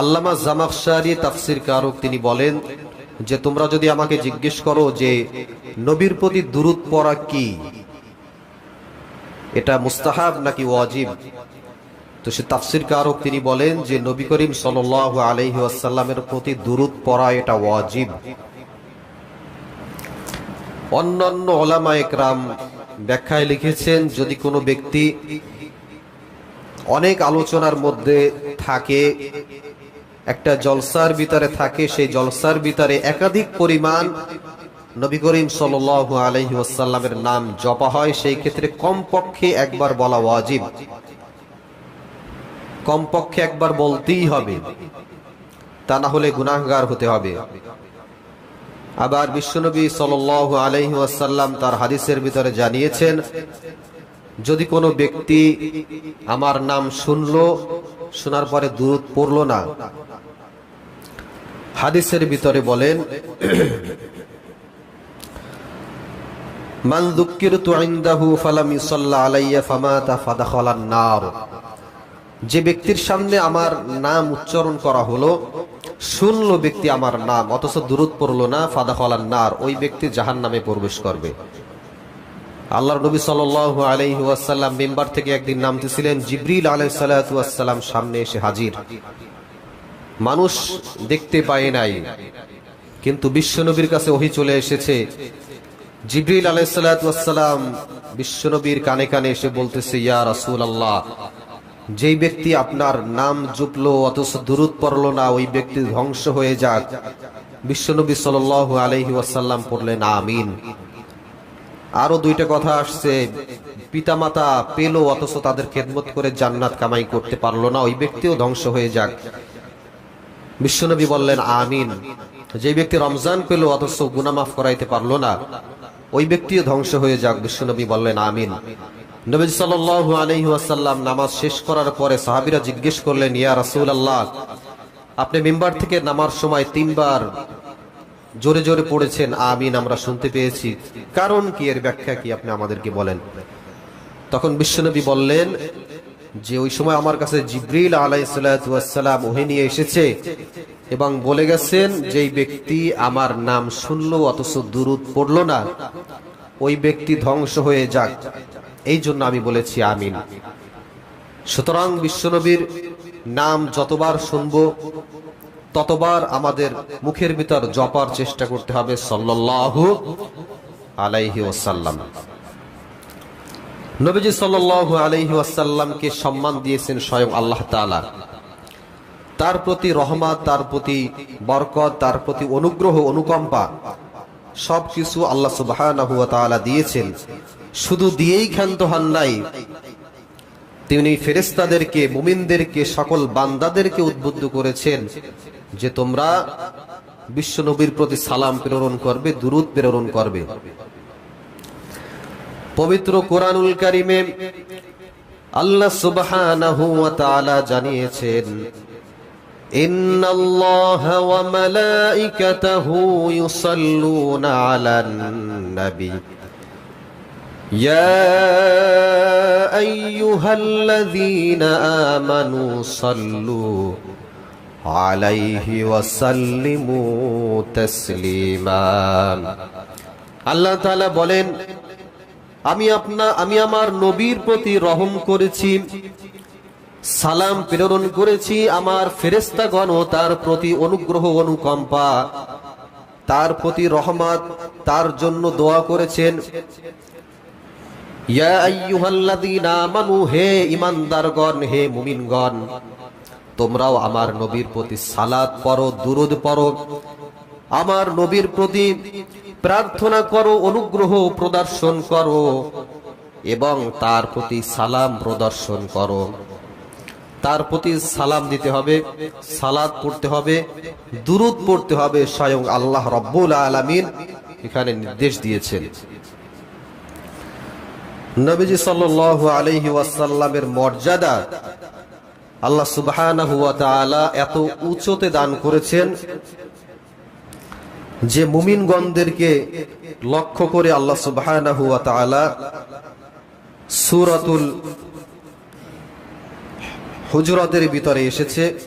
আল্লামা জামাকশারি তাফসির কারক তিনি বলেন যে, তোমরা যদি আমাকে জিজ্ঞেস করো যে, নবীর প্রতি দুরুদ পড়া কি? এটা মুস্তাহাব নাকি ওয়াজিব? তো সে তাফসির কারক তিনি বলেন যে, নবী করিম সাল আলহি আসাল্লামের প্রতি দুরুদ পড়া এটা ওয়াজিব। অন্যান্য ওলামা একরাম ব্যাখ্যায় লিখেছেন, যদি কোনো ব্যক্তি অনেক আলোচনার মধ্যে থাকে একটা জলসার ভিতরে থাকে, সেই জলসার ভিতরে একাধিক পরিমাণ নবী করিম সাল আলহি ওয়াসাল্লামের নাম জপা হয়, সেই ক্ষেত্রে কমপক্ষে একবার বলা ওয়াজিব। কমপক্ষে একবার বলতেই হবে। তা না হলে গুনাহগার হতে হবে। আবার বিশ্বনবী সাল আলহি ওয়াসাল্লাম তার হাদিসের ভিতরে জানিয়েছেন, যদি কোনো ব্যক্তি আমার নাম শুনল, শোনার পরে দূরত পড়ল না হাদিসের ভিতরে বলেন, মান ফালাম আলাইয়া ফামাতা নার। যে ব্যক্তির সামনে আমার নাম উচ্চারণ করা হলো, শুনল ব্যক্তি আমার নাম, অথচ দূরত পড়ল না, ফাদাখালান নার, ওই ব্যক্তি জাহান নামে প্রবেশ করবে। আল্লাহর নবী সাল আলহি ওয়াসাল্লাম মেম্বার থেকে একদিন নামতেছিলেন, জিব্রিল আলাই সাল্লাম সামনে এসে হাজির। মানুষ দেখতে পায় নাই। কিন্তু বিশ্বনবীর কাছে ওহি চলে এসেছে। জিব্রিল আলাই সাল্লাম বিশ্বনবীর কানে কানে এসে বলতেছে, ইয়া রাসুল আল্লাহ যেই ব্যক্তি আপনার নাম জুপলো অথচ দূরত পড়ল না, ওই ব্যক্তি ধ্বংস হয়ে যাক। বিশ্বনবী সাল আলহি ওয়াসাল্লাম পড়লেন, আমিন। আরও দুইটা কথা আসছে। পিতামাতা পেল অথচ তাদের খেদমত করে জান্নাত কামাই করতে পারল না, ওই ব্যক্তিও ধ্বংস হয়ে যাক। বিশ্বনবী বললেন, আমিন। যে ব্যক্তি রমজান পেল, অথচ গুনামাফ করাইতে পারল না, ওই ব্যক্তিও ধ্বংস হয়ে যাক, বিশ্বনবী বললেন, আমিন। নবী সাল্লাল্লাহু আলাইহি ওয়াসাল্লাম নামাজ শেষ করার পরে সাহাবীরা জিজ্ঞেস করলেন, ইয়া রাসূলুল্লাহ, আপনি মিম্বার থেকে নামার সময় তিনবার জোরে জোরে পড়েছেন, আমিন আমরা শুনতে পেয়েছি। কারণ কি? এর ব্যাখ্যা কি আপনি আমাদেরকে বলেন? তখন বিশ্বনবী বললেন যে ওই সময় আমার কাছে জিব্রিল আলাইসালাম ওহে নিয়ে এসেছে এবং বলে গেছেন, যেই ব্যক্তি আমার নাম শুনল, অথচ দূরত পড়ল না, ওই ব্যক্তি ধ্বংস হয়ে যাক। এই জন্য আমি বলেছি আমিন। সুতরাং বিশ্বনবীর নাম যতবার শুনব, ততবার আমাদের মুখের ভিতর জপার চেষ্টা করতে হবে সাল্লাল্লাহু আলাইহি ওসাল্লাম নবীজি সাল্লাল্লাহু আলাইহি ওয়াসাল্লামকে সম্মান দিয়েছেন স্বয়ং আল্লাহ তাআলা। তার প্রতি রহমত, তার প্রতি বরকত, তার প্রতি অনুগ্রহ, অনুকম্পা সবকিছু আল্লাহ সুবহানাহু ওয়া তাআলা দিয়েছেন। শুধু দিয়েই ক্ষান্ত হন নাই, তিনি ফেরেস্তাদেরকে মুমিনদেরকে, সকল বান্দাদেরকে উদ্বুদ্ধ করেছেন যে তোমরা বিশ্ব নবীর প্রতি সালাম প্রেরণ করবে, দুরুদ প্রেরণ করবে। পবিত্র কোরআনুল কারিমে আল্লাহ সুবহানাহু ওয়া তাআলা জানিয়েছেন إن الله وملائكته يصلون على النبي يا أيها الذين آمنوا صلوا عليه وسلموا تسليما আল্লাহ তাআলা বলেন আমি আপনা আমি আমার নবীর প্রতি রহম করেছি, সালাম প্রেরণ করেছি, আমার ফেরেস্তাগণ ও তার প্রতি অনুগ্রহ অনুকম্পা। তার প্রতি রহমত, তার জন্য দোয়া করেছেন হে ঈমানদারগণ, হে মুমিনগণ, তোমরাও আমার নবীর প্রতি সালাত পড়ো, দুরুদ পড়ো। আমার নবীর প্রতি প্রার্থনা করো, অনুগ্রহ প্রদর্শন করো এবং তার প্রতি সালাম প্রদর্শন করো। তার প্রতি সালাম দিতে হবে সালাদ পড়তে হবে, দুরুদ পড়তে হবে স্বয়ং আল্লাহ রব্বুল আলামিন এখানে নির্দেশ দিয়েছেন। নবীজি সাল্লাল্লাহু আলাইহি ওয়াসাল্লামের মর্যাদা আল্লাহ তাআলা এত উচ্চতে দান করেছেন যে মুমিনগণদেরকে লক্ষ্য করে আল্লাহ তাআলা সূরাতুল হুজরাতের ভিতরে এসেছে।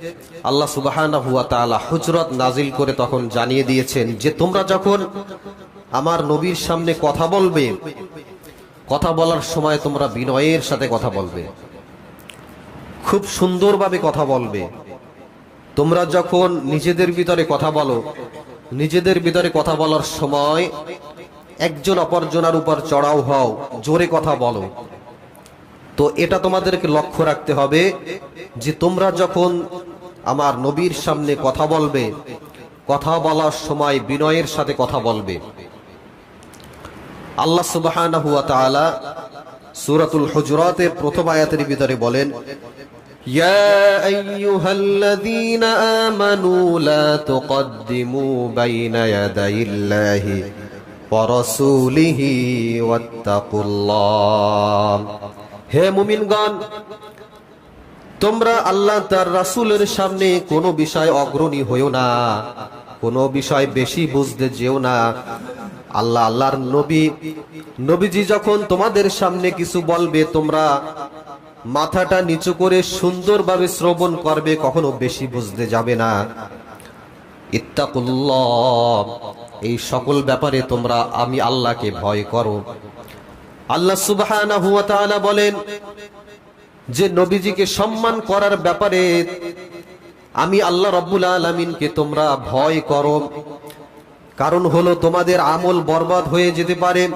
আল্লাহ তাআলা হুজরত নাজিল করে তখন জানিয়ে দিয়েছেন যে তোমরা যখন আমার নবীর সামনে কথা বলবে, কথা বলার সময় তোমরা বিনয়ের সাথে কথা বলবে। খুব সুন্দরভাবে কথা বলবে। তোমরা যখন নিজেদের ভিতরে কথা বলো নিজেদের ভিতরে কথা বলার সময় একজন অপরজনার উপর চড়াও হও, জোরে কথা বলো। তো এটা তোমাদেরকে লক্ষ্য রাখতে হবে যে তোমরা যখন আমার নবীর সামনে কথা বলবে, কথা বলার সময় বিনয়ের সাথে কথা বলবে। আল্লাহ তাআলা সূরাতুল হুজুরাতের প্রথম আয়াতের ভিতরে বলেন يا أيها الذين آمنوا لا تقدموا بين يدي الله ورسوله واتقوا الله হে মুমিনগণ তোমরা আল্লাহ তার রাসূলের সামনে কোনো বিষয় অগ্রণী হইও না কোনো বিষয় বেশি বুঝতে যেও না আল্লাহ আল্লাহর নবী নবীজি যখন তোমাদের সামনে কিছু বলবে তোমরা মাথাটা নিচু করে সুন্দরভাবে শ্রবণ করবে, কখনো বেশি বুঝতে যাবে না। ইত্তাকুল্লাহ, এই সকল ব্যাপারে তোমরা, আমি আল্লাহকে ভয় করো। আল্লাহ তাআলা বলেন, যে নবীজিকে সম্মান করার ব্যাপারে আমি আল্লাহ রব্বুল আলামিনকে তোমরা ভয় করো। কারণ হলো, তোমাদের আমল বরবাদ হয়ে যেতে পারে।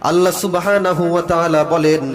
আল্লাহ তাআলা বলেন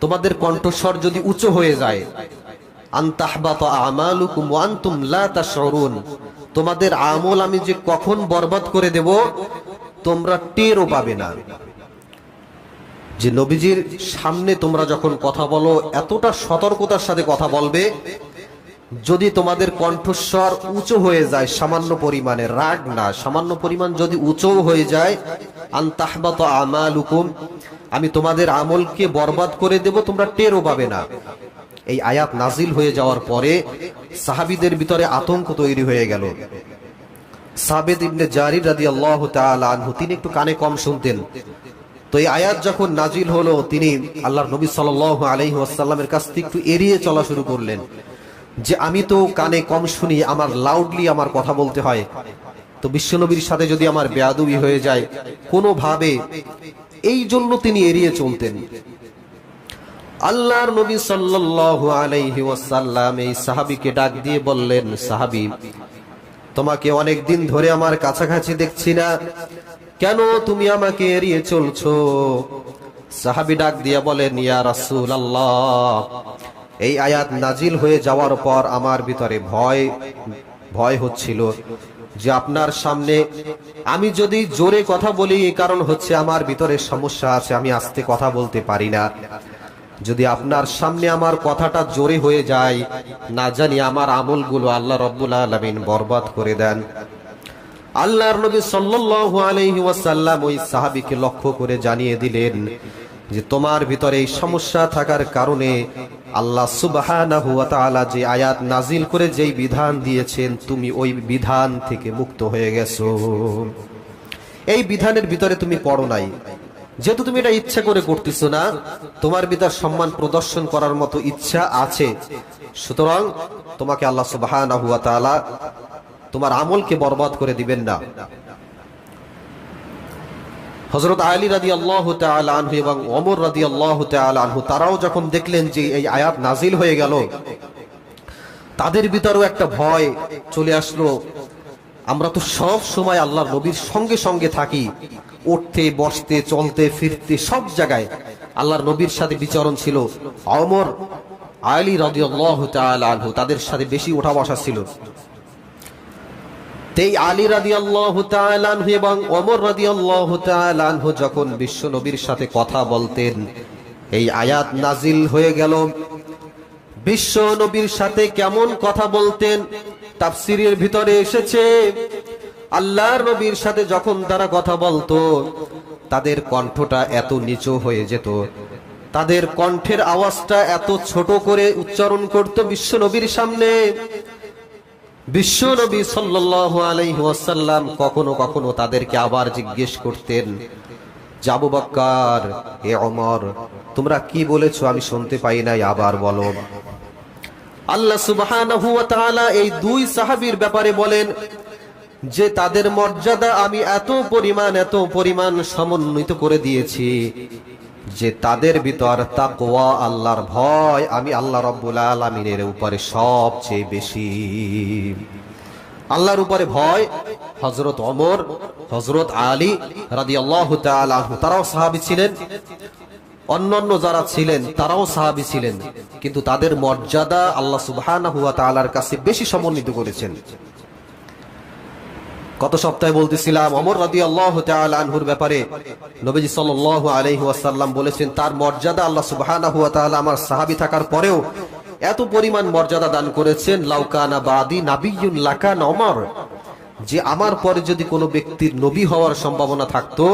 তোমাদের কণ্ঠস্বর যদি উঁচু হয়ে যায়। তোমাদের আমল আমি যে কখন বরবাদ করে দেব, তোমরা টেরও পাবে না। যে নবীজির সামনে তোমরা যখন কথা বলো, এতটা সতর্কতার সাথে কথা বলবে, যদি তোমাদের কণ্ঠস্বর উঁচু হয়ে যায়, সামান্য পরিমাণে রাগ না, সামান্য পরিমাণ যদি উঁচু হয়ে যায়, আন্তাহবাত আমালুকুম আমি তোমাদের আমলকে বরবাদ করে দেব, তোমরা টেরও পাবে না। এই আয়াত নাজিল হয়ে যাওয়ার পরে সাহাবিদের ভিতরে আতঙ্ক তৈরি হয়ে গেল। সাবেদ জারির তিনি একটু কানে কম শুনতেন। তো এই আয়াত যখন নাজিল হলো, তিনি আল্লাহর নবী কাছ থেকে একটু এড়িয়ে চলা শুরু করলেন। যে আমি তো কানে কম শুনি, আমার লাউডলি আমার কথা বলতে হয়। তো বিশ্বনবীর সাথে যদি আমার বেয়াদুবি হয়ে যায়, কোনোভাবে এই জন্য তিনি এড়িয়ে চলতেন। আল্লাহর নবী সাল্লাল্লাহু আলাইহি ওয়াসাল্লাম এই সাহাবীকে ডাক দিয়ে বললেন, সাহাবী, তোমাকে অনেক দিন ধরে আমার কাছাকাছি দেখছি না। কেন তুমি আমাকে এড়িয়ে চলছো? সাহাবী ডাক দিয়ে বলেন, ইয়া রাসূলুল্লাহ, এই আয়াত নাজিল হয়ে যাওয়ার পর আমার ভিতরে ভয় ভয় হচ্ছিল। যে আপনার সামনে আমি যদি জোরে কথা বলি কারণ হচ্ছে আমার ভিতরে সমস্যা আছে, আমি আস্তে কথা বলতে পারি না। যদি আপনার সামনে আমার কথাটা জোরে হয়ে যায়, না জানি আমার আমলগুলো আল্লাহ রব্বুল আলমিন বরবাদ করে দেন। আল্লাহর নবী সাল্লাল্লাহু ওই সাহাবীকে লক্ষ্য করে জানিয়ে দিলেন যে তোমার ভিতরে এই সমস্যা থাকার কারণে আল্লাহ তাআলা যে আয়াত নাজিল করে যেই বিধান দিয়েছেন, তুমি ওই বিধান থেকে মুক্ত হয়ে গেছো। এই বিধানের ভিতরে তুমি পড়ো নাই। যেহেতু তুমি এটা ইচ্ছা করে করতেছো না, তোমার ভিতর সম্মান প্রদর্শন করার মতো ইচ্ছা আছে। সুতরাং তোমাকে আল্লাহ তাআলা তোমার আমলকে বরবাদ করে দিবেন না। হজরত আলী রাদি আল্লাহ আনহু এবং অমর রাদি আল্লাহ আনহু, তারাও যখন দেখলেন যে এই আয়াত নাজিল হয়ে গেল, তাদের ভিতরেও একটা ভয় চলে আসলো। আমরা তো সব সময় আল্লাহর নবীর সঙ্গে সঙ্গে থাকি, উঠতে, বসতে, চলতে, ফিরতে, সব জায়গায় আল্লাহর নবীর সাথে বিচরণ ছিল। অমর আলী রাদি আল্লাহ আনহু তাদের সাথে বেশি ওঠা বসা ছিল। তেই আলী রাদি আল্লাহ তালানহু এবং অমর রাদি আল্লাহ তালানহু যখন বিশ্ব নবীর সাথে কথা বলতেন, এই আয়াত নাজিল হয়ে গেল। বিশ্ব নবীর সাথে কেমন কথা বলতেন, তাফসিরের ভিতরে এসেছে, আল্লাহর নবীর সাথে যখন তারা কথা বলতো, তাদের কণ্ঠটা এত নিচু হয়ে যেত, তাদের কণ্ঠের আওয়াজটা এত ছোট করে উচ্চারণ করত বিশ্ব নবীর সামনে। বিশ্ব নবী সাল্লাল্লাহু আলাইহি কখনো কখনো তাদেরকে আবার জিজ্ঞেস করতেন যাবু বাক্কার এ অমর তোমরা কি বলেছ? আমি শুনতে পাই নাই, আবার বলো। আল্লাহ তাআলা এই দুই সাহাবীর ব্যাপারে বলেন, যে তাদের মর্যাদা আমি এত পরিমাণ এত পরিমাণ সমন্বিত করে দিয়েছি যে তাদের ভিতর তাকওয়া আল্লাহর ভয়, আমি আল্লাহ রাব্বুল আলামিনের উপরে সবচেয়ে বেশি। আল্লাহর উপরে ভয়, হযরত ওমর, হযরত আলী তাআলা আনহু, তারাও সাহাবী ছিলেন। অন্যান্য যারা ছিলেন, তারাও সাহাবী ছিলেন। কিন্তু তাদের মর্যাদা আল্লাহ তাআলার কাছে বেশি সমন্বিত করেছেন। গত সপ্তাহে বলতেছিলাম অমর রাদি আল্লাহ আনহুর ব্যাপারে নবীজি সাল্লাল্লাহু আলাইহি ওয়াসাল্লাম বলেছেন, তার মর্যাদা আল্লাহ তাআলা আমার সাহাবী থাকার পরেও এত পরিমাণ মর্যাদা দান করেছেন লাউকানা বাদি নাবিয়ুন লাকান ওমর। যে আমার পরে যদি কোনো ব্যক্তির নবী হওয়ার সম্ভাবনা থাকতো,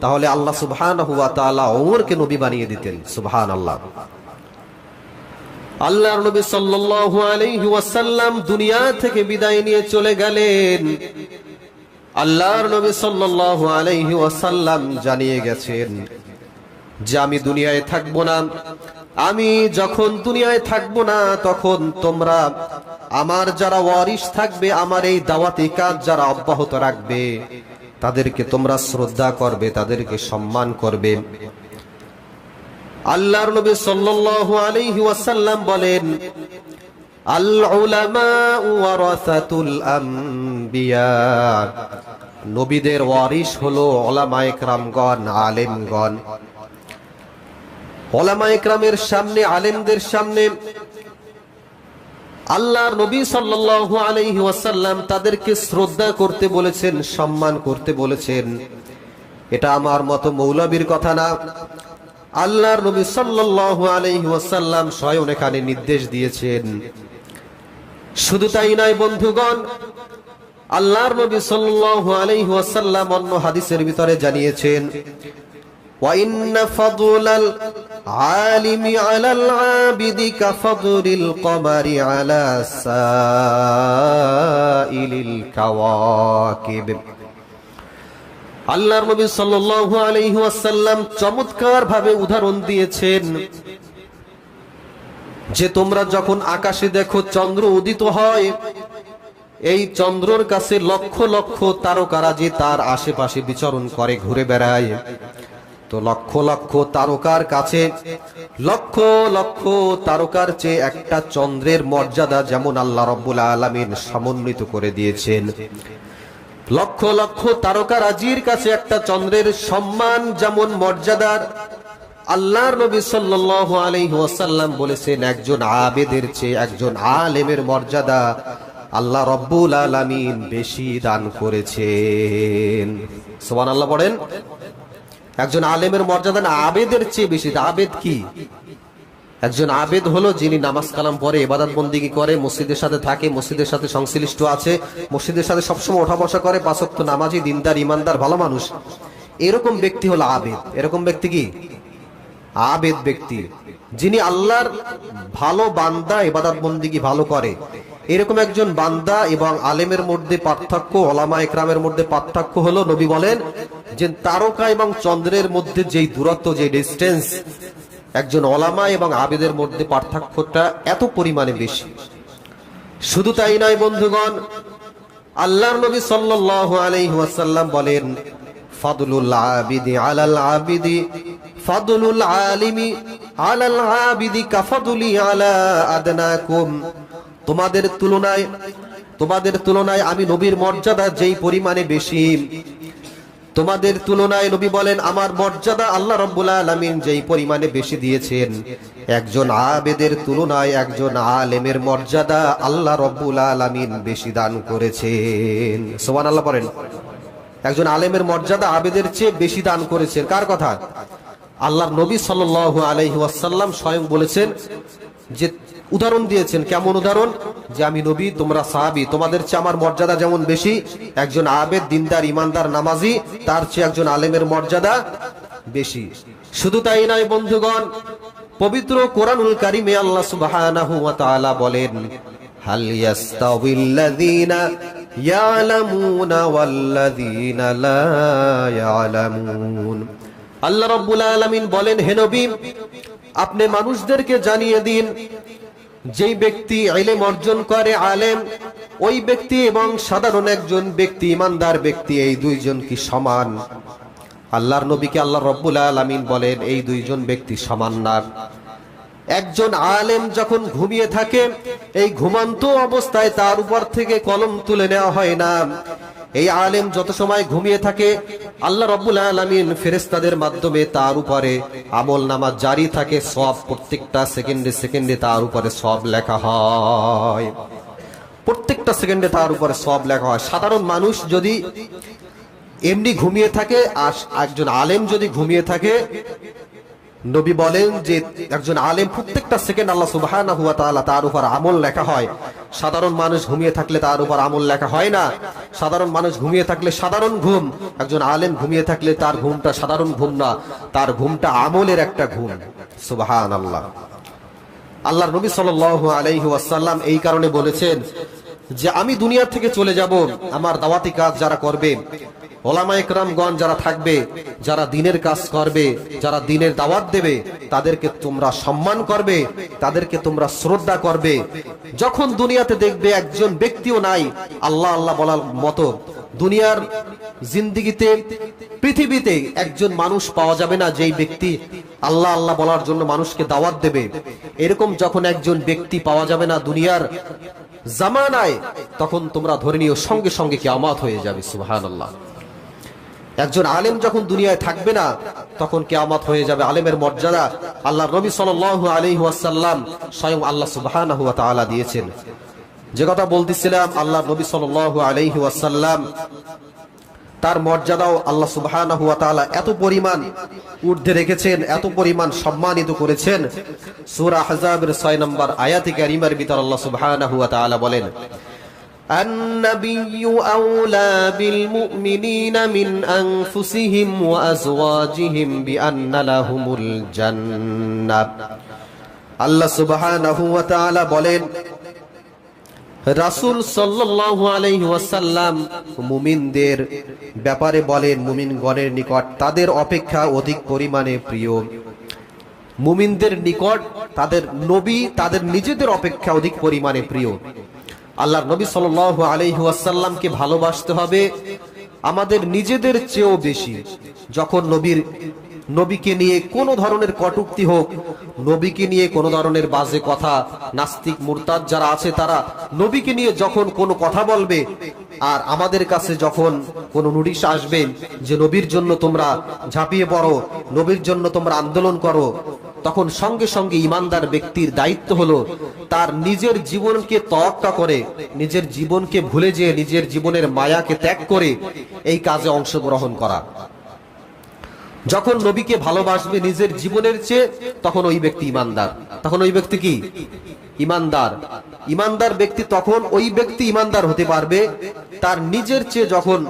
তাহলে আল্লাহ সুবহানাহু ওয়া তাআলা ওমরকে নবী বানিয়ে দিতেন, সুবহানাল্লাহ। আল্লাহর নবী সাল্লাল্লাহু আলাইহি দুনিয়া থেকে বিদায় নিয়ে চলে গেলেন। আল্লাহর নবী সাল্লাল্লাহু আলাইহি ওয়াসাল্লাম জানিয়ে গেছেন যে আমি দুনিয়ায় থাকব না। আমি যখন দুনিয়ায় থাকব না, তখন তোমরা আমার যারা ওয়ারিশ থাকবে, আমার এই দাওয়াতি কাজ যারা অব্যাহত রাখবে, তাদেরকে তোমরা শ্রদ্ধা করবে, তাদেরকে সম্মান করবে। আল্লাহর নবী সাল্লাল্লাহু আলাইহি ওয়াসাল্লাম বলেন নবীদের ওয়ারিশ হলো ওলামায়ে কেরামগণ আলেমগণ। ওলামায়ে কেরামের সামনে, আলেমদের সামনে আল্লাহর নবী সাল্লাল্লাহু আলাইহি ওয়াসাল্লাম তাদেরকে শ্রদ্ধা করতে বলেছেন, সম্মান করতে বলেছেন। এটা আমার মতো মৌলবীর কথা না। আল্লাহর নবী সাল্লাল্লাহু আলাইহি ওয়াসাল্লাম স্বয়ং এখানে নির্দেশ দিয়েছেন। শুধু তাই নয়, বন্ধুগণ, আল্লাহর নবী সাল্লাল্লাহু আলাইহি ওয়াসাল্লাম অন্য হাদিসের ভিতরে জানিয়েছেন ওয়া ইন্না ফাদলাল আলিমি আলাল আবিদি কাফদলিল কমারি আলা সাইলিল কাওয়াকিব। আল্লাহর নবী সাল্লাল্লাহু আলাইহি ওয়াসাল্লাম চমৎকার ভাবে উদাহরণ দিয়েছেন যে তোমরা যখন আকাশে দেখো চন্দ্র উদিত হয়, এই চন্দ্রর কাছে লক্ষ লক্ষ তারকারা যে তার আশেপাশে বিচরণ করে, ঘুরে বেড়ায়। তো লক্ষ লক্ষ তারকার কাছে, লক্ষ লক্ষ তারকার চেয়ে একটা চন্দ্রের মর্যাদা যেমন আল্লাহ রব্বুল আলমিন সমন্বিত করে দিয়েছেন। লক্ষ লক্ষ তারকারাজির কাছে একটা চন্দ্রের সম্মান যেমন মর্যাদার আল্লাহর নবী সাল্লাল্লাহু আলাইহি ওয়াসাল্লাম বলেছেন, একজন আবেদের চেয়ে একজন আলেমের মর্যাদা আল্লাহ রব্বুল আলামিন বেশি দান করেছেন। সুবহানাল্লাহ পড়েন। একজন আলেমের মর্যাদা না, আবেদের চেয়ে বেশি। আবেদ কি? একজন আবেদ হলো যিনি নামাজ কালাম পরে ইবাদত বন্দিগি করে, মসজিদের সাথে থাকে, মসজিদের সাথে সংশ্লিষ্ট আছে, মসজিদের সাথে সবসময় ওঠা বসা করে পাঁচক্ত নামাজি দিনদার ইমানদার ভালো মানুষ। এরকম ব্যক্তি হলো আবেদ। এরকম ব্যক্তি কি? আবেদ ব্যক্তি, যিনি আল্লাহর ভালো বান্দা ইবাদত বন্দিগি ভালো করে। এরকম একজন বান্দা এবং আলেমের মধ্যে পার্থক্য, ওলামা একরামের মধ্যে পার্থক্য হলো, নবী বলেন যে তারকা এবং চন্দ্রের মধ্যে যেই দূরত্ব, যে ডিস্টেন্স একজন ওলামা এবং আবেদের মধ্যে পার্থক্যটা এত পরিমাণে বেশি। শুধু তাই নয় বন্ধুগণ, আল্লাহর নবী সাল্লাল্লাহু আলাইহি ওয়াসাল্লাম বলেন, ফাদলুল আবিদি আলাল আবিদি ফাদলুল আলিমি আলাল আবিদি কাফাদুলি আলা আদনাকুম। তোমাদের তুলনায় তোমাদের তুলনায় আমি নবীর মর্যাদা যেই পরিমাণে বেশি। তোমাদের তুলনায় নবী বলেন, আমার মর্যাদা আল্লাহ রব্বুল আলমিন যেই পরিমাণে বেশি দিয়েছেন। একজন আবেদের তুলনায় একজন আলেমের মর্যাদা আল্লাহ রব্বুল আলমিন বেশি দান করেছেন। সোমান আল্লাহ বলেন একজন আলেমের মর্যাদা আবেদের চেয়ে বেশি দান করেছেন। কার কথা? আল্লাহর নবী সাল্লাল্লাহু আলাইহি ওয়াসাল্লাম স্বয়ং বলেছেন যে উদাহরণ দিয়েছেন। কেমন উদাহরণ? যে আমি নবী, তোমরা সাহাবি। তোমাদের চেয়ে আমার মর্যাদা যেমন বেশি, একজন আবেদ, দিনদার, ইমানদার, নামাজি, তার চেয়ে একজন আলেমের মর্যাদা বেশি। শুধু তাই নয়, বন্ধুগণ, পবিত্র কোরআনুল কারিমে আল্লাহ তাআলা বলেন, হাল ইয়াস্তাউিল্লাযীনা ইয়ালামুনা ওয়াল্লাযীনা লা ইয়ালামুন। আল্লাহ রাব্বুল আলামিন বলেন, হে নবী, আপনি মানুষদেরকে জানিয়ে দিন, যেই ব্যক্তি আইলেম অর্জন করে আলেম, ওই ব্যক্তি এবং সাধারণ একজন ব্যক্তি, ইমানদার ব্যক্তি, এই দুইজন কি সমান? আল্লাহর নবীকে আল্লাহ রব্বুল আলামিন বলেন, এই দুইজন ব্যক্তি সমান না। একজন আলেম যখন ঘুমিয়ে থাকে, এই ঘুমান্ত অবস্থায় তার উপর থেকে কলম তুলে নেওয়া হয় না। এই আলেম যত সময় ঘুমিয়ে থাকে, আল্লাহ রব্বুল আলমিন ফেরেস্তাদের মাধ্যমে তার উপরে আমল নামা জারি থাকে সব প্রত্যেকটা সেকেন্ডে সেকেন্ডে তার উপরে সব লেখা হয়। প্রত্যেকটা সেকেন্ডে তার উপরে সব লেখা হয়। সাধারণ মানুষ যদি এমনি ঘুমিয়ে থাকে, আর একজন আলেম যদি ঘুমিয়ে থাকে নবী বলেন যে একজন আলেম প্রত্যেকটা সেকেন্ড আল্লাহ তাআলা তার উপর আমল লেখা হয়। সাধারণ মানুষ ঘুমিয়ে থাকলে তার উপর আমল লেখা হয় না। সাধারণ মানুষ ঘুমিয়ে থাকলে সাধারণ ঘুম। একজন আলেম ঘুমিয়ে থাকলে তার ঘুমটা সাধারণ ঘুম না, তার ঘুমটা আমলের একটা ঘুম। সুবাহান আল্লাহ আল্লাহর নবী সাল্লাল্লাহু আলাইহি এই কারণে বলেছেন যে, আমি দুনিয়া থেকে চলে যাব, আমার দাওয়াতি কাজ যারা করবে ওলামা একরামগণ যারা থাকবে, যারা দিনের কাজ করবে, যারা দিনের দাওয়াত দেবে, তাদেরকে তোমরা সম্মান করবে, তাদেরকে তোমরা শ্রদ্ধা করবে। যখন দুনিয়াতে দেখবে একজন ব্যক্তিও নাই, আল্লাহ আল্লাহ বলার মতো, দুনিয়ার জিন্দিগিতে, পৃথিবীতে একজন মানুষ পাওয়া যাবে না যেই ব্যক্তি আল্লাহ আল্লাহ বলার জন্য মানুষকে দাওয়াত দেবে। এরকম যখন একজন ব্যক্তি পাওয়া যাবে না দুনিয়ার জামানায়, তখন তোমরা ধরে নিও সঙ্গে সঙ্গে কেয়ামত হয়ে যাবে সুবহান আল্লাহ একজন আলেম যখন দুনিয়ায় থাকবে না, তখন কেয়ামত হয়ে যাবে আলেমের মর্যাদা। আল্লাহ নবী সাল্লাল্লাহু আলাইহি ওয়াসাল্লাম স্বয়ং আল্লাহ তাআলা দিয়েছেন। যে কথা বলতেছিলাম আল্লাহ নবী সাল্লাল্লাহু আলাইহি ওয়াসাল্লাম, তার মর্যাদাও আল্লাহ তাআলা এত পরিমাণ ঊর্ধ্বে রেখেছেন, এত পরিমাণ সম্মানিত করেছেন। সূরা আহজাবের 6 নম্বর আয়াতে কারিমার ভিতর আল্লাহ তাআলা বলেন النبي أولى بالمؤمنين من أنفسهم وأزواجهم بأن لهم الجنة আল্লাহ সুবহানাহু ওয়া তাআলা বলেন রাসূল সাল্লাল্লাহু আলাইহি ওয়াসাল্লাম মুমিনদের ব্যাপারে বলেন মুমিনগণের নিকট তাদের অপেক্ষা অধিক পরিমাণে প্রিয় মুমিনদের নিকট তাদের নবী তাদের নিজেদের অপেক্ষা অধিক পরিমাণে প্রিয় আল্লাহর নবী সাল আলাইহি ওয়াসাল্লামকে ভালোবাসতে হবে। আমাদের নিজেদের চেয়েও বেশি। যখন নবীর নবীকে নিয়ে কোনো ধরনের কটুক্তি হোক, নবীকে নিয়ে কোনো ধরনের বাজে কথা, নাস্তিক, মুরতাদ যারা আছে তারা নবীকে নিয়ে যখন কোনো কথা বলবে, আর আমাদের কাছে যখন কোনো নোটিশ আসবে যে নবীর জন্য তোমরা ঝাঁপিয়ে পড়ো, নবীর জন্য তোমরা আন্দোলন করো, তখন সঙ্গে সঙ্গে ইমানদার ব্যক্তির দায়িত্ব হলো তার নিজের জীবনকে তওয়াক্কা করে, নিজের জীবনকে ভুলে যেয়ে নিজের জীবনের মায়াকে ত্যাগ করে এই কাজে অংশগ্রহণ করা। যখন নবীকে ভালোবাসবে নিজের জীবনের চেয়ে, তখন ওই ব্যক্তি ইমানদার। তখন ওই ব্যক্তি কি? ইমানদার। ইমানদার ব্যক্তি তখন ওই ব্যক্তি ইমানদার হতে পারবে। তার নিজের চেয়ে যখন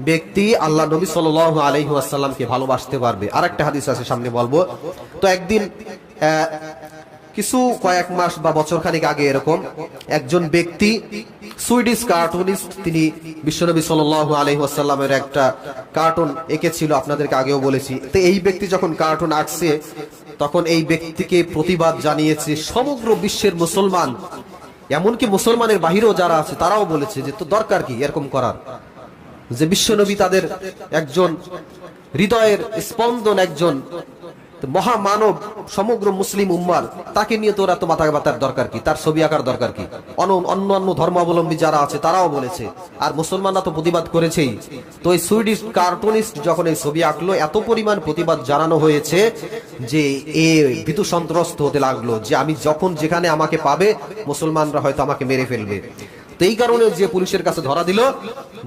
ব্যক্তি আল্লাহ নবী সাল আলহিহাসাল্লামকে ভালোবাসতে পারবে। আর একটা হাদিস আছে, সামনে বলব। তো একদিন কিছু কয়েক মাস বা বছর খানিক আগে এরকম একজন ব্যক্তি সুইডিশ কার্টুনিস্ট, তিনি বিশ্বনবী সাল আলহি একটা কার্টুন এঁকেছিল, আপনাদেরকে আগেও বলেছি। তো এই ব্যক্তি যখন কার্টুন আঁকছে, তখন এই ব্যক্তিকে প্রতিবাদ জানিয়েছে সমগ্র বিশ্বের মুসলমান। এমনকি মুসলমানের বাহিরেও যারা আছে, তারাও বলেছে যে, তো দরকার কি এরকম করার? যে বিশ্বনবী তাদের একজন হৃদয়ের স্পন্দন একজন মহামানব সমগ্র মুসলিম উম্মার, তাকে নিয়ে তোরা তো মাথা বাতার দরকার কি? তার ছবি আঁকার দরকার কি? অন্য অন্য ধর্মাবলম্বী যারা আছে, তারাও বলেছে। আর মুসলমানরা তো প্রতিবাদ করেছেই। তো এই সুইডিশ কার্টুনিস্ট যখন এই ছবি আঁকলো, এত পরিমাণ প্রতিবাদ জানানো হয়েছে যে এ ভীতু সন্ত্রস্ত হতে লাগল, যে আমি যখন যেখানে আমাকে পাবে, মুসলমানরা হয়তো আমাকে মেরে ফেলবে। এই কারণে যে পুলিশের কাছে ধরা দিল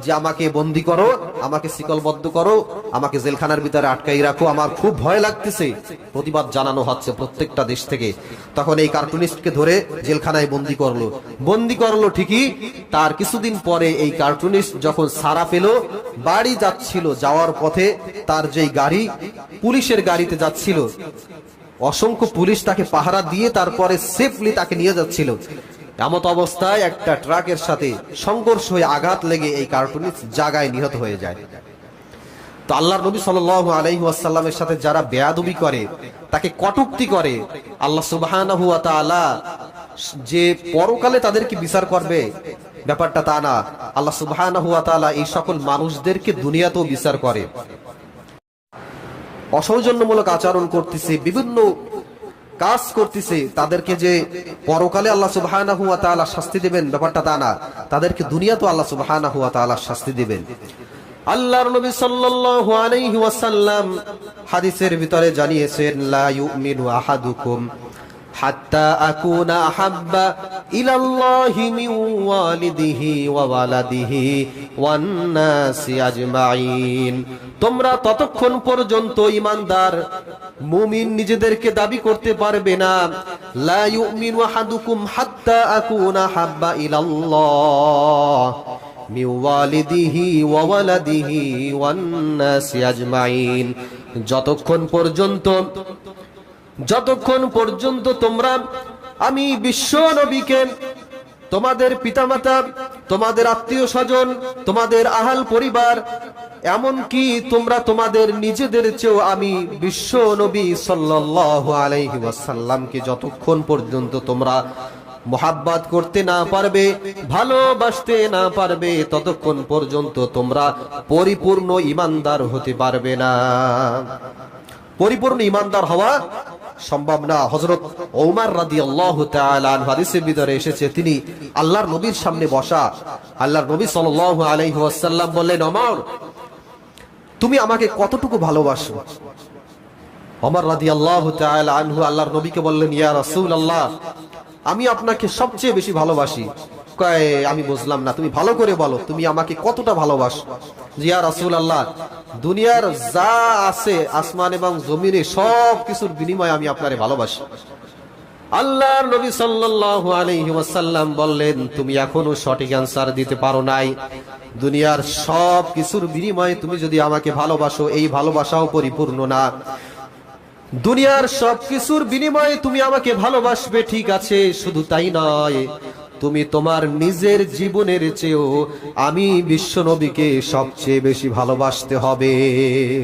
যে আমাকে বন্দি করো, আমাকে শিকলবদ্ধ করো, আমাকে জেলখানার ভিতরে আটকাই রাখো। আমার খুব ভয় লাগতেছে। প্রতিবাদ জানানো হচ্ছে প্রত্যেকটা দেশ থেকে। তখন এই কার্টুনিস্টকে ধরে জেলখানায় বন্দি করল। বন্দি করল ঠিকই। তার কিছুদিন পরে এই কার্টুনিস্ট যখন সারা পেল, বাড়ি যাচ্ছিল যাওয়ার পথে তার যেই গাড়ি, পুলিশের গাড়িতে যাচ্ছিল। অসংখ্য পুলিশ তাকে পাহারা দিয়ে তারপরে সেফলি তাকে নিয়ে যাচ্ছিল। এমত অবস্থায় একটা ট্রাকের সাথে সংঘর্ষ হয়ে আঘাত লেগে এই কার্টুনিস্ট জায়গায় নিহত হয়ে যায়। তো আল্লাহর নবী সাল্লাল্লাহু আলাইহি ওয়াসাল্লামের সাথে যারা বেয়াদবি করে, তাকে কটুক্তি করে, আল্লাহ ওয়া যে পরকালে তাদেরকে বিচার করবে, ব্যাপারটা তা না। আল্লাহ ওয়া এই সকল মানুষদেরকে দুনিয়াতেও বিচার করে। অসৌজন্যমূলক আচরণ করতেছে বিভিন্ন কাজ করতেছে, তাদেরকে যে পরকালে আল্লাহ সুবহানাহু ওয়া তাআলা শাস্তি দেবেন, ব্যাপারটা তা না। তাদেরকে দুনিয়াতেও আল্লাহ সুবহানাহু ওয়া তাআলা শাস্তি দেবেন। আল্লাহর নবী সাল্লাল্লাহু আলাইহি ওয়াসাল্লাম হাদিসের ভিতরে জানিয়েছেন, লা ইউমিনু আহাদুকুম। আকুনা আহাব্বা ইলাল্লাহি মিন ওয়ালিদিহি ওয়া ওয়ালাদিহি ওয়ান নাসি আজমাইন। তোমরা ততক্ষণ পর্যন্ত ইমানদার মুমিন নিজেদেরকে দাবি করতে পারবে না। লা ইউমিনু আহাদুকুম হাত্তা আকুনা হাব্বা ইলাল্লাহ মিন ওয়ালিদিহি ওয়া ওয়ালাদিহি ওয়ান যতক্ষণ পর্যন্ত যতক্ষণ পর্যন্ত তোমরা, আমি বিশ্ব নবীকে, তোমাদের পিতামাতা, তোমাদের আত্মীয় স্বজন, তোমাদের আহাল পরিবার, এমনকি তোমরা তোমাদের নিজেদের চেয়েও আমি বিশ্ব নবী ওয়াসাল্লামকে যতক্ষণ পর্যন্ত তোমরা মোহাব্বাত করতে না পারবে, ভালোবাসতে না পারবে, ততক্ষণ পর্যন্ত তোমরা পরিপূর্ণ ইমানদার হতে পারবে না। পরিপূর্ণ ইমানদার হওয়া সম্ভব না। হজরত ওমর রাদি আল্লাহ হাদিসের ভিতরে এসেছে, তিনি আল্লাহর নবীর সামনে বসা। আল্লাহর নবী সাল আলাইহি ওয়াসাল্লাম বললেন অমর তুমি আমাকে কতটুকু ভালোবাসো? অমর রাদি আল্লাহ আনহু আল্লাহর নবীকে বললেন, ইয়া রাসূল আল্লাহ আমি আপনাকে সবচেয়ে বেশি ভালোবাসি। কয় আমি বুঝলাম না। তুমি ভালো করে বলো, তুমি আমাকে কতটা ভালোবাসো? জিয়া রাসূল আল্লাহ দুনিয়ার যা আছে, আসমান এবং জমিনে সব কিছুর বিনিময়ে আমি আপনারে ভালোবাসি। আল্লাহর নবী সাল্লাল্লাহু বললেন, তুমি এখনও সঠিক অ্যানসার দিতে পারো নাই। দুনিয়ার সব কিছুর বিনিময়ে তুমি যদি আমাকে ভালোবাসো, এই ভালোবাসাও পরিপূর্ণ না। দুনিয়ার সব কিছুর বিনিময়ে তুমি আমাকে ভালোবাসবে, ঠিক আছে, শুধু তাই নয়। তুমি তোমার নিজের জীবনের চেয়েও আমি বিশ্ব নবীকে সবচেয়ে বেশি ভালোবাসতে হবে।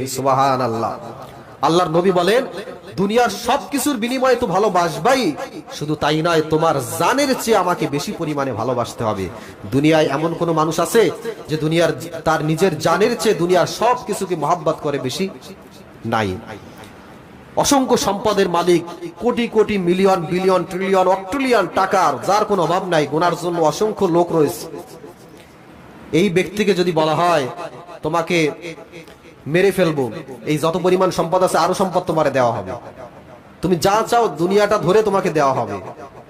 সুবাহান আল্লাহ আল্লাহর নবী বলেন, দুনিয়ার সব কিছুর বিনিময়ে তো ভালোবাসবাই, শুধু তাই নয়, তোমার জানের চেয়ে আমাকে বেশি পরিমাণে ভালোবাসতে হবে। দুনিয়ায় এমন কোন মানুষ আছে যে দুনিয়ার তার নিজের জানের চেয়ে দুনিয়ার সব কিছুকে মহাব্বত করে বেশি? নাই। অসংখ্য সম্পদের মালিক, crore crore million, billion, trillion অট্রিলিয়ন টাকার, যার কোনো অভাব নাই, গোনার জন্য অসংখ্য লোক রয়েছে। এই ব্যক্তিকে যদি বলা হয়, তোমাকে মেরে ফেলব, এই যত পরিমাণ সম্পদ আছে, আরও সম্পদ তোমারে দেওয়া হবে। তুমি যা চাও, দুনিয়াটা ধরে তোমাকে দেওয়া হবে।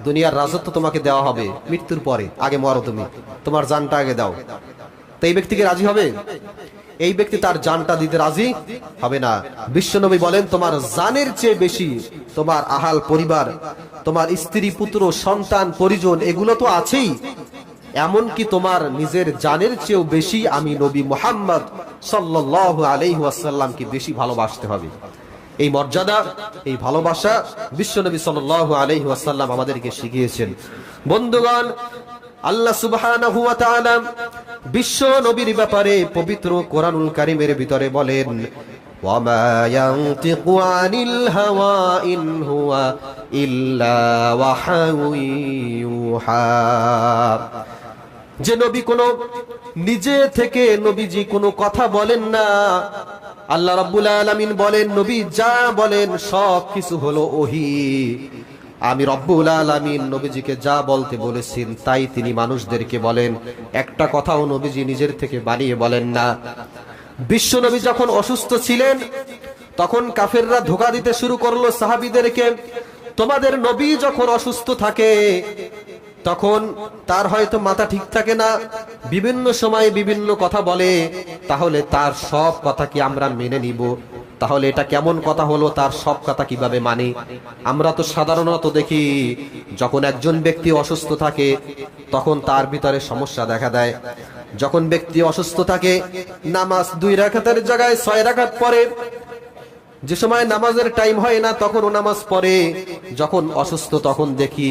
দুনিয়ার রাজত্ব তোমাকে দেওয়া হবে, মৃত্যুর পরে, আগে মরো তুমি, তোমার জানটা আগে দাও। তো এই ব্যক্তিকে রাজি হবে? এই ব্যক্তি তার জানটা দিতে রাজি হবে না। বিশ্বনবী বলেন, তোমার জানের চেয়ে বেশি তোমার আহাল পরিবার, তোমার স্ত্রী, পুত্র, সন্তান, পরিজন, এগুলো তো আছেই। এমনকি তোমার নিজের জানের চেয়েও বেশি আমি নবী মোহাম্মদ সাল্লাহ ওয়াসাল্লামকে বেশি ভালোবাসতে হবে। এই মর্যাদা, এই ভালোবাসা বিশ্বনবী আলাইহি ওয়াসাল্লাম আমাদেরকে শিখিয়েছেন। বন্ধুগণ, আল্লাহ তাআলা বিশ্ব নবীর ব্যাপারে পবিত্র কোরআনুল কারিমের ভিতরে বলেন যে নবী কোনো নিজে থেকে নবীজি কোনো কথা বলেন না, আল্লাহ রাব্বুল আলামিন বলেন, নবী যা বলেন সব কিছু হলো ওহি। আমি রব্বুল আলামিন নবীজিকে যা বলতে বলেছেন, তাই তিনি মানুষদেরকে বলেন। একটা কথাও নবীজি নিজের থেকে বানিয়ে বলেন না। বিশ্ব নবী যখন অসুস্থ ছিলেন, তখন কাফেররা ধোকা দিতে শুরু করল সাহাবীদেরকে। তোমাদের নবী যখন অসুস্থ থাকে, তখন তার হয়তো মাথা ঠিক থাকে না, বিভিন্ন সময়ে বিভিন্ন কথা বলে, তাহলে তার সব কথা কি আমরা মেনে নিব? তাহলে এটা কেমন কথা হলো, তার সব কথা কীভাবে মানি? আমরা তো সাধারণত দেখি, যখন একজন ব্যক্তি অসুস্থ থাকে, তখন তার ভিতরে সমস্যা দেখা দেয়। যখন ব্যক্তি অসুস্থ থাকে, নামাজ দুই রাখাতের জায়গায় ছয় রাখাত পরে যে সময় নামাজের টাইম হয় না তখন ও নামাজ পড়ে। যখন অসুস্থ, তখন দেখি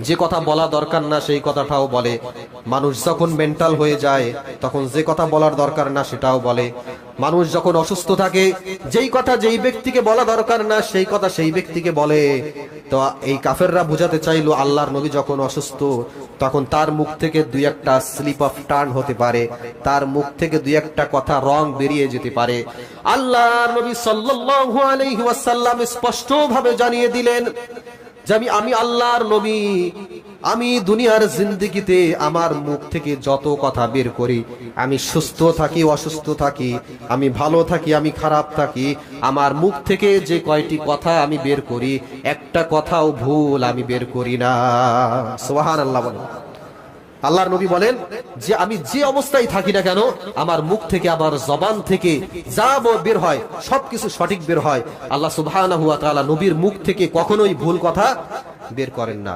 যে কথা বলা দরকার না, সেই কথাটাও বলে। মানুষ যখন মেন্টাল হয়ে যায়, তখন যে কথা বলার দরকার না, সেটাও বলে। মানুষ যখন অসুস্থ থাকে, যেই কথা যেই ব্যক্তিকে বলা দরকার না, সেই কথা সেই ব্যক্তিকে বলে। তো এই কাফেররা বুঝাতে চাইলো, আল্লাহর নবী যখন অসুস্থ, তখন তার মুখ থেকে দুই একটা স্লিপ অফ টার্ন হতে পারে। তার মুখ থেকে দুই একটা কথা রং বেরিয়ে যেতে পারে। আল্লাহর নবী সাল্লাল্লাহু আলাইহি ওয়াসাল্লাম স্পষ্ট ভাবে জানিয়ে দিলেন আমি আমি আল্লাহর নবী, আমি দুনিয়ার জিন্দিগিতে আমার মুখ থেকে যত কথা বের করি, আমি সুস্থ থাকি, অসুস্থ থাকি, আমি ভালো থাকি, আমি খারাপ থাকি, আমার মুখ থেকে যে কয়টি কথা আমি বের করি, একটা কথাও ভুল আমি বের করি না। সোহান আল্লাহ বলেন। আল্লাহর নবী বলেন যে আমি যে অবস্থায় থাকি না কেন, আমার মুখ থেকে, আমার জবান থেকে যা বের হয়, সবকিছু সঠিক বের হয়। আল্লাহ সুবহানাহু ওয়া তাআলা নবীর মুখ থেকে কখনোই ভুল কথা বের করেন না।